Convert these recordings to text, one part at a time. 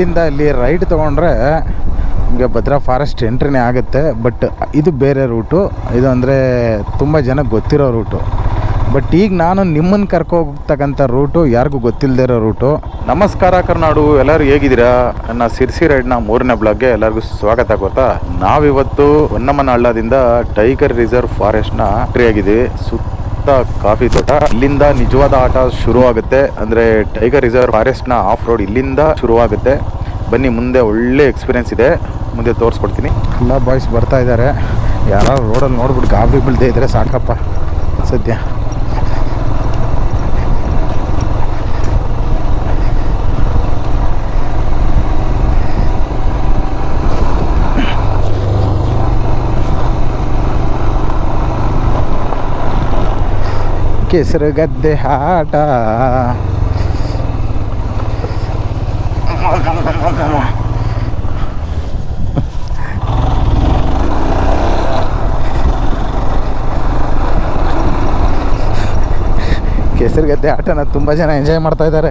ಇಲ್ಲಿಂದ ಅಲ್ಲಿ ರೈಟ್ ತೊಗೊಂಡ್ರೆ ನಿಮಗೆ ಭದ್ರಾ ಫಾರೆಸ್ಟ್ ಎಂಟ್ರಿನೇ ಆಗುತ್ತೆ. ಬಟ್ ಇದು ಬೇರೆ ರೂಟು. ಇದು ಅಂದರೆ ತುಂಬ ಜನ ಗೊತ್ತಿರೋ ರೂಟು. ಬಟ್ ಈಗ ನಾನು ನಿಮ್ಮನ್ನು ಕರ್ಕೋಗ್ತಕ್ಕಂಥ ರೂಟು ಯಾರಿಗೂ ಗೊತ್ತಿಲ್ಲದೆ ಇರೋ ರೂಟು. ನಮಸ್ಕಾರ ಕರ್ನಾಡು. ಎಲ್ಲರೂ ಹೇಗಿದ್ದೀರಾ? ನನ್ನ ಸಿರ್ಸಿ ರೈಡ್ನ ಮೂರನೇ ಬ್ಲಾಗ್ಗೆ ಎಲ್ಲರಿಗೂ ಸ್ವಾಗತ ಗೊತ್ತಾ? ನಾವಿವತ್ತು ಹೊನ್ನಮ್ಮನ ಹಳ್ಳದಿಂದ ಟೈಗರ್ ರಿಸರ್ವ್ ಫಾರೆಸ್ಟ್ನ ಎಂಟ್ರಿ ಆಗಿದ್ದೀವಿ ಸುತ್ತ ಕಾಫಿ ತೋಟ. ಇಲ್ಲಿಂದ ನಿಜವಾದ ಆಟ ಶುರು ಆಗುತ್ತೆ ಅಂದ್ರೆ ಟೈಗರ್ ರಿಸರ್ವ್ ಫಾರೆಸ್ಟ್ನ ಆಫ್ ರೋಡ್ ಇಲ್ಲಿಂದ ಶುರು ಆಗುತ್ತೆ ಬನ್ನಿ, ಮುಂದೆ ಒಳ್ಳೆ ಎಕ್ಸ್ಪೀರಿಯನ್ಸ್ ಇದೆ. ಮುಂದೆ ತೋರಿಸ್ಕೊಡ್ತೀನಿ. ಎಲ್ಲ ಬಾಯ್ಸ್ ಬರ್ತಾ ಇದ್ದಾರೆ. ಯಾರು ರೋಡಲ್ಲಿ ನೋಡ್ಬಿಟ್ಟು ಗಾಬರಿ ಬೀಳದೆ ಇದ್ರೆ ಸಾಕಪ್ಪ. ಸದ್ಯ. ಕೆಸರು ಗದ್ದೆ ಆಟ ಕೆಸರು ಗದ್ದೆ ಆಟನ ತುಂಬ ಜನ ಎಂಜಾಯ್ ಮಾಡ್ತಾ ಇದ್ದಾರೆ.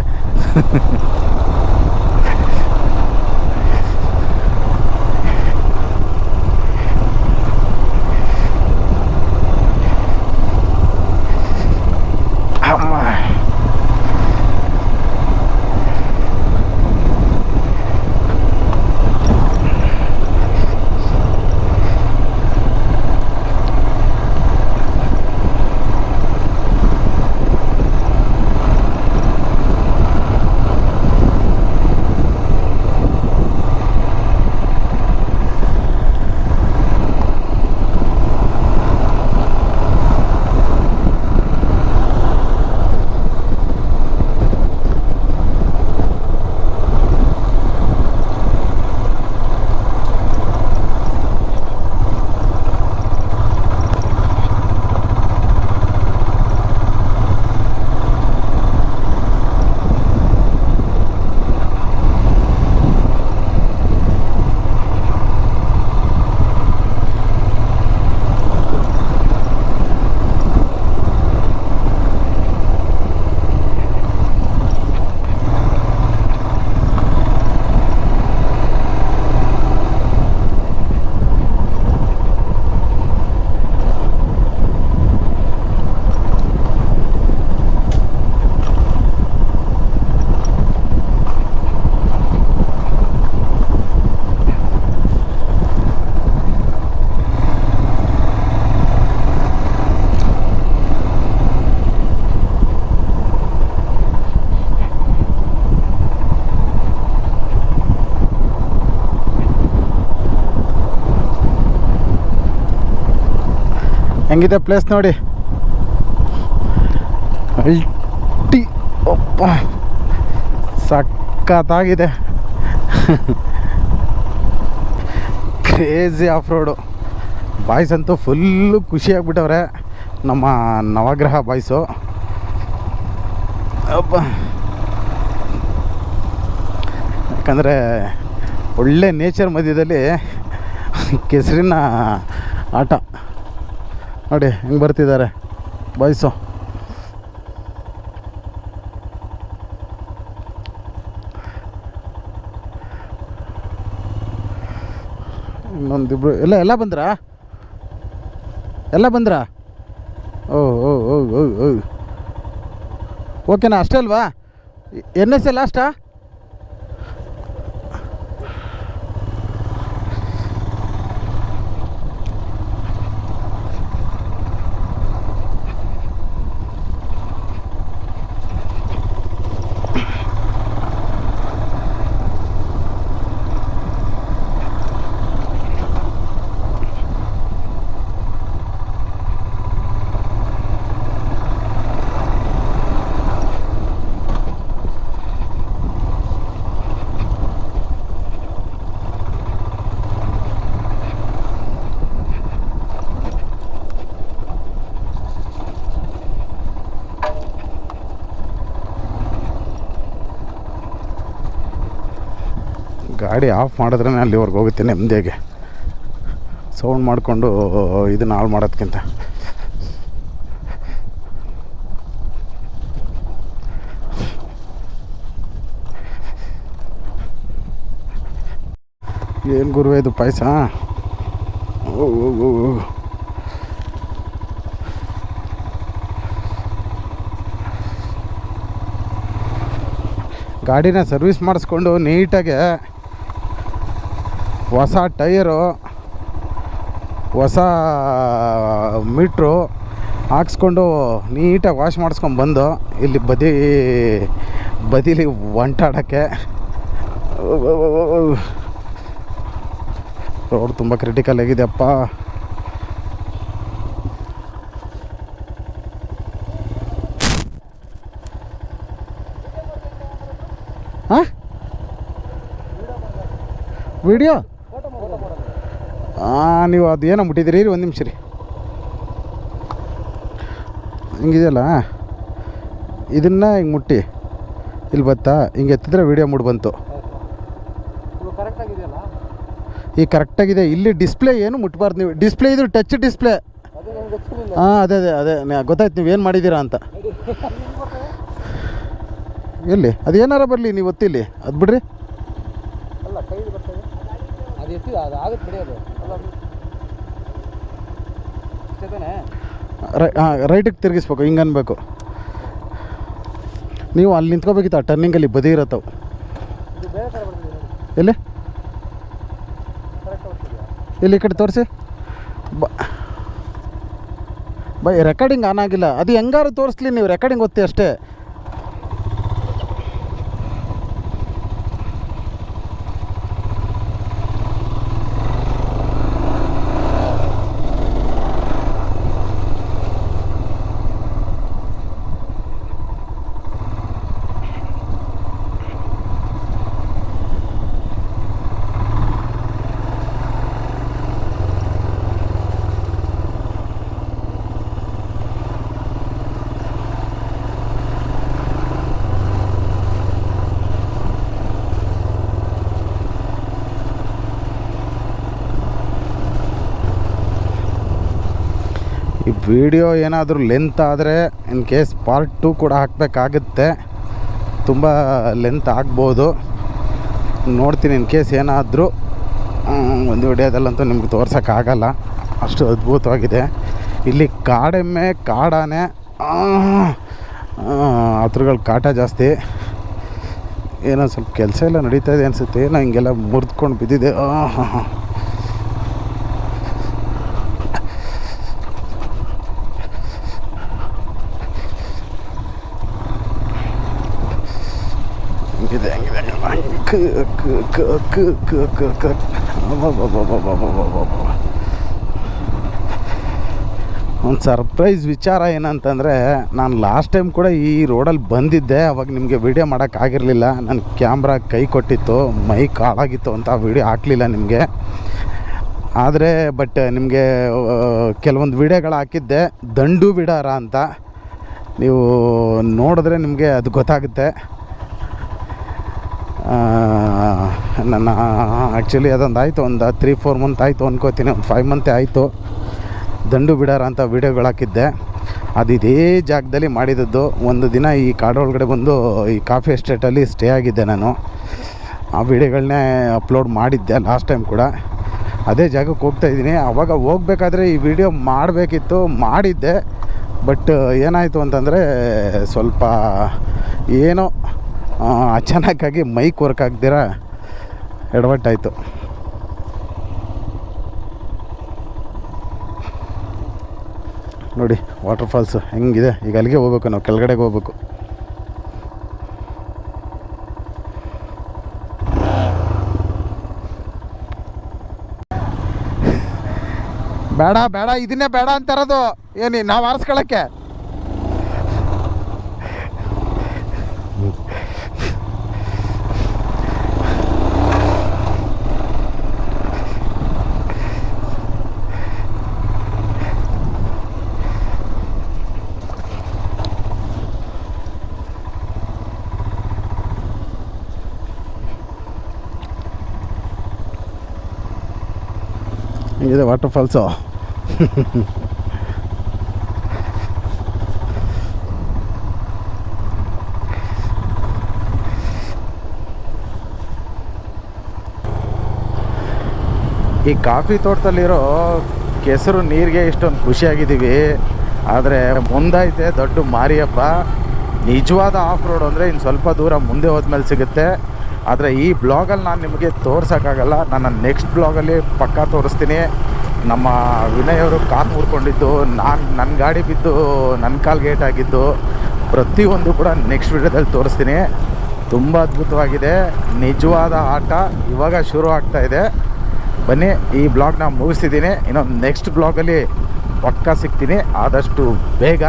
ಹೆಂಗಿದೆ ಪ್ಲೇಸ್ ನೋಡಿ? ಅಲ್ಟಿ, ಒಪ್ಪ. ಸಖತ್ತಾಗಿದೆ. ಕ್ರೇಜಿ ಆಫ್ ರೋಡು ಬಾಯ್ಸ್ ಅಂತೂ ಫುಲ್ಲು ಖುಷಿಯಾಗ್ಬಿಟ್ಟವ್ರೆ. ನಮ್ಮ ನವಗ್ರಹ ಬಾಯ್ಸು ಅಬ್ಬ. ಯಾಕಂದರೆ ಒಳ್ಳೆ ನೇಚರ್ ಮಧ್ಯದಲ್ಲಿ ಕೆಸರಿನ ಆಟ. ನೋಡಿ, ಹೆಂಗೆ ಬರ್ತಿದ್ದಾರೆ. ಬಾಯ್ಸು. ಇನ್ನೊಂದಿಬ್ರು ಎಲ್ಲ ಎಲ್ಲ ಬಂದ್ರಾ? ಎಲ್ಲ ಬಂದ್ರಾ? ಓ ಓ ಓ ಓ. ಓಕೆನಾ, ಅಷ್ಟೇ ಅಲ್ವಾ? ಎನ್ ಎಸ್ ಎ ಲಾಸ್ಟಾ? ಗಾಡಿ ಆಫ್ ಮಾಡಿದ್ರೆ ಅಲ್ಲಿವರೆಗೆ ಹೋಗುತ್ತೆ ನೆಮ್ಮದಿಯಾಗಿ. ಸೌಂಡ್ ಮಾಡಿಕೊಂಡು, ಇದನ್ನ ಹಾಳು ಮಾಡೋದಕ್ಕಿಂತ ಏನು ಗುರುವೆ ಇದು ಪಾಯಸ? ಗಾಡಿನ ಸರ್ವಿಸ್ ಮಾಡಿಸ್ಕೊಂಡು ನೀಟಾಗೆ ಹೊಸ ಟೈರು, ಹೊಸ ಮೀಟ್ರು ಹಾಕ್ಸ್ಕೊಂಡು ನೀಟಾಗಿ ವಾಶ್ ಮಾಡಿಸ್ಕೊಂಡು ಬಂದು ಇಲ್ಲಿ ಬದಿ, ಬದಿಲಿ ಒಂಟಾಡೋಕ್ಕೆ. ರೋಡ್ ತುಂಬ ಕ್ರಿಟಿಕಲ್ ಆಗಿದೆಯಪ್ಪ. ಹಾಂ ವಿಡಿಯೋ? ಹಾಂ ನೀವು ಅದು ಏನೋ ಮುಟ್ಟಿದ್ದೀರಿ? ರೀ ಒಂದು ನಿಮಿಷ ರೀ ಹಿಂಗಿದೆಯಲ್ಲ? ಇದನ್ನು ಹಿಂಗೆ ಮುಟ್ಟಿ. ಇಲ್ಲಿ ಬತ್ತಾ? ಹಿಂಗೆ ಎತ್ತಿದ್ರೆ ವಿಡಿಯೋ ಮೂಡ್ ಬಂತು. ಈಗ ಕರೆಕ್ಟಾಗಿದೆ ಇಲ್ಲಿ ಡಿಸ್ಪ್ಲೇ ಏನು ಮುಟ್ಬಾರ್ದು ನೀವು. ಡಿಸ್ಪ್ಲೇ ಇದು ಟಚ್ ಡಿಸ್ಪ್ಲೇ ಹಾಂ ಅದೇ ಅದೇ ಅದೇ. ಗೊತ್ತಾಯ್ತು ನೀವು ಏನು ಮಾಡಿದ್ದೀರಾ ಅಂತ. ಎಲ್ಲಿ? ಅದು ಏನಾರ ಬರಲಿ ನೀವು ಒತ್ತಿಲ್ಲಿ. ಅದು ಬಿಡ್ರಿ. ಅದು ಎತ್ತಿದ ಅದು ಆಗುತ್ತೆ ಬಿಡಿ ಅದು. ಅಲ್ಲ ಅದು ರೈ ಹಾಂ ರೈಟಿಗೆ ತಿರುಗಿಸ್ಬೇಕು ಹಿಂಗೆ ಅನ್ಬೇಕು. ನೀವು ಅಲ್ಲಿ ನಿಂತ್ಕೋಬೇಕಿತ್ತು ಆ ಟರ್ನಿಂಗಲ್ಲಿ ಬದಿ ಇರತ್ತವು. ಎಲ್ಲಿ? ಇಲ್ಲಿ ಈ ಕಡೆ ತೋರಿಸಿ. ಬ ಬೈ ರೆಕಾರ್ಡಿಂಗ್ ಆನ್ ಆಗಿಲ್ಲ. ಅದು ಹೆಂಗಾರು ತೋರಿಸ್ಲಿ ನೀವು ರೆಕಾರ್ಡಿಂಗ್ ಒತ್ತಿ ಅಷ್ಟೇ. ವಿಡಿಯೋ ಏನಾದರೂ ಲೆಂತ್ ಆದರೆ ಇನ್ ಕೇಸ್ ಪಾರ್ಟ್ ಟು ಕೂಡ ಹಾಕಬೇಕಾಗುತ್ತೆ. ತುಂಬ ಲೆಂತ್ ಆಗ್ಬೋದು. ನೋಡ್ತೀನಿ ಇನ್ ಕೇಸ್ ಏನಾದರೂ. ಒಂದು ವಿಡಿಯೋದಲ್ಲಂತೂ ನಿಮ್ಗೆ ತೋರ್ಸೋಕ್ಕಾಗಲ್ಲ ಅಷ್ಟು ಅದ್ಭುತವಾಗಿದೆ. ಇಲ್ಲಿ ಕಾಡೆಮ್ಮೆ, ಕಾಡಾನೆ ಹತ್ರಗಳ ಕಾಟ ಜಾಸ್ತಿ. ಏನೋ ಸ್ವಲ್ಪ ಕೆಲಸ ಎಲ್ಲ ನಡೀತಾ ಇದೆ ಅನಿಸುತ್ತೆ. ಏನೋ ಹಿಂಗೆಲ್ಲ ಮುರಿದ್ಕೊಂಡು ಬಿದ್ದಿದೆ. ಹಾಂ ಹಾಂ. ಹಂಗಿದೆ ಹಂಗಿದೆ ಕ ಕ ಕ ಕ ಕ ಕ ಕ ಒಂದು ಸರ್ಪ್ರೈಸ್ ವಿಚಾರ ಏನಂತಂದರೆ, ನಾನು ಲಾಸ್ಟ್ ಟೈಮ್ ಕೂಡ ಈ ರೋಡಲ್ಲಿ ಬಂದಿದ್ದೆ. ಅವಾಗ ನಿಮಗೆ ವಿಡಿಯೋ ಮಾಡೋಕ್ಕಾಗಿರಲಿಲ್ಲ ನನ್ನ ಕ್ಯಾಮ್ರಾ ಕೈ ಕೊಟ್ಟಿತ್ತು ಮೈಕ್ ಕಾಳಾಗಿತ್ತು ಅಂತ ವೀಡಿಯೋ ಹಾಕಲಿಲ್ಲ ನಿಮಗೆ. ಆದರೆ ಬಟ್ ನಿಮಗೆ ಕೆಲವೊಂದು ವಿಡಿಯೋಗಳು ಹಾಕಿದ್ದೆ. ದಂಡು ಬಿಡಾರ ಅಂತ. ನೀವು ನೋಡಿದ್ರೆ ನಿಮಗೆ ಅದು ಗೊತ್ತಾಗುತ್ತೆ. ನನ್ನ ಆ್ಯಕ್ಚುಲಿ ಅದೊಂದು ಆಯಿತು, ಒಂದು ತ್ರೀ ಫೋರ್ ಮಂತ್ ಆಯಿತು ಅನ್ಕೋತೀನಿ, ಒಂದು ಫೈವ್ ಮಂತೆ ಆಯಿತು. ದಂಡು ಬಿಡಾರ ಅಂತ ವೀಡಿಯೋಗಳು ಹಾಕಿದ್ದೆ. ಅದು ಇದೇ ಜಾಗದಲ್ಲಿ ಮಾಡಿದದ್ದು. ಒಂದು ದಿನ ಈ ಕಾಡೊಳಗಡೆ ಬಂದು ಈ ಕಾಫಿ ಎಸ್ಟೇಟಲ್ಲಿ ಸ್ಟೇ ಆಗಿದ್ದೆ ನಾನು. ಆ ವೀಡಿಯೋಗಳನ್ನೇ ಅಪ್ಲೋಡ್ ಮಾಡಿದ್ದೆ ಲಾಸ್ಟ್ ಟೈಮ್ ಕೂಡ. ಅದೇ ಜಾಗಕ್ಕೆ ಹೋಗ್ತಾ ಇದ್ದೀನಿ. ಆವಾಗ ಹೋಗ್ಬೇಕಾದ್ರೆ ಈ ವಿಡಿಯೋ ಮಾಡಬೇಕಿತ್ತು, ಮಾಡಿದ್ದೆ. ಬಟ್ ಏನಾಯಿತು ಅಂತಂದರೆ ಸ್ವಲ್ಪ ಏನೋ ಅಚಾನಕ್ಕಾಗಿ ಮೈಕ್ ವರ್ಕ್ ಆಗ್ದಿರ ಎಡವಟ್ಟಾಯಿತು ನೋಡಿ, ವಾಟರ್ ಫಾಲ್ಸ್ ಹೆಂಗಿದೆ? ಈಗ ಅಲ್ಲಿಗೆ ಹೋಗ್ಬೇಕು ನಾವು, ಕೆಳಗಡೆಗೆ ಹೋಗ್ಬೇಕು. ಬೇಡ ಬೇಡ, ಇದನ್ನೇ ಬೇಡ ಅಂತಾರದು. ಏನಿ, ನಾವು ಆರಿಸ್ಕೊಳಕ್ಕೆ? ಹಿಂಗಿದೆ ವಾಟರ್ ಫಾಲ್ಸು ಈ ಕಾಫಿ ತೋಟದಲ್ಲಿರೋ ಕೆಸರು ನೀರಿಗೆ ಇಷ್ಟೊಂದು ಖುಷಿಯಾಗಿದ್ದೀವಿ. ಆದರೆ ಮುಂದೈತೆ ದೊಡ್ಡ ಮಾರಿಯಪ್ಪ. ನಿಜವಾದ ಆಫ್ ರೋಡ್ ಅಂದರೆ ಇನ್ನು ಸ್ವಲ್ಪ ದೂರ ಮುಂದೆ ಹೋದ್ಮೇಲೆ ಸಿಗುತ್ತೆ. ಆದರೆ ಈ ಬ್ಲಾಗಲ್ಲಿ ನಾನು ನಿಮಗೆ ತೋರ್ಸೋಕ್ಕಾಗಲ್ಲ, ನನ್ನ ನೆಕ್ಸ್ಟ್ ಬ್ಲಾಗಲ್ಲಿ ಪಕ್ಕಾ ತೋರಿಸ್ತೀನಿ. ನಮ್ಮ ವಿನಯ್ ಅವರು ಕಾಲು ಮುರ್ಕೊಂಡಿದ್ದು ನಾನು ನನ್ನ ಗಾಡಿ ಬಿದ್ದು ನನ್ನ ಕಾಲು ಗೇಟ್ ಆಗಿದ್ದು, ಪ್ರತಿಯೊಂದು ಕೂಡ ನೆಕ್ಸ್ಟ್ ವಿಡಿಯೋದಲ್ಲಿ ತೋರಿಸ್ತೀನಿ. ತುಂಬ ಅದ್ಭುತವಾಗಿದೆ, ನಿಜವಾದ ಆಟ ಇವಾಗ ಶುರು ಆಗ್ತಾ ಇದೆ. ಬನ್ನಿ, ಈ ಬ್ಲಾಗ್ನ ಮುಗಿಸ್ತಿದ್ದೀನಿ. ಇನ್ನೊಂದು ನೆಕ್ಸ್ಟ್ ಬ್ಲಾಗಲ್ಲಿ ಪಕ್ಕಾ ಸಿಗ್ತೀನಿ. ಆದಷ್ಟು ಬೇಗ.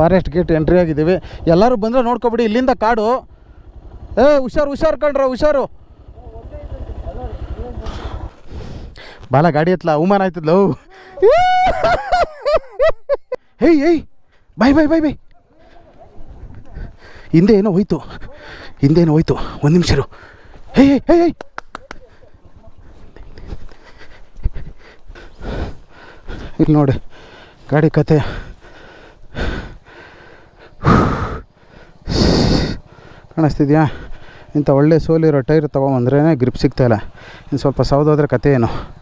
ಫಾರೆಸ್ಟ್ ಗೇಟ್ ಎಂಟ್ರಿ ಆಗಿದ್ದೀವಿ. ಎಲ್ಲರೂ ಬಂದರೆ ನೋಡ್ಕೊಬಿಡಿ, ಇಲ್ಲಿಂದ ಕಾಡು. ಏ, ಹುಷಾರು ಹುಷಾರು ಕಣ್ರ, ಹುಷಾರು. ಬಾಲ, ಗಾಡಿ ಎತ್ತಲ ಅವಮಾನ ಆಯ್ತದ್ಲ? ಹೇಯ್ ಏಯ್, ಬಾಯ್ ಬಾಯ್ ಬಾಯ್ ಬಾಯ್. ಹಿಂದೆ ಏನೋ ಹೋಯ್ತು. ಹಿಂದೆ ಏನೋ ಹೋಯ್ತು. ಒಂದು ನಿಮಿಷರು ಹೇ ಹೇ ಹೇ ಇಲ್ಲಿ ನೋಡಿ, ಗಾಡಿ ಕತೆ. ಕಾಣಿಸ್ತಿದ್ಯಾ? ಇಂಥ ಒಳ್ಳೆ ಸೋಲಿರೋ ಟೈರ್ ತೊಗೊಂಬಂದ್ರೇ ಗ್ರಿಪ್ ಸಿಗ್ತಾಯಿಲ್ಲ ಇನ್ನು ಸ್ವಲ್ಪ ಸೌದೋದ್ರೆ ಕತೆ ಏನು?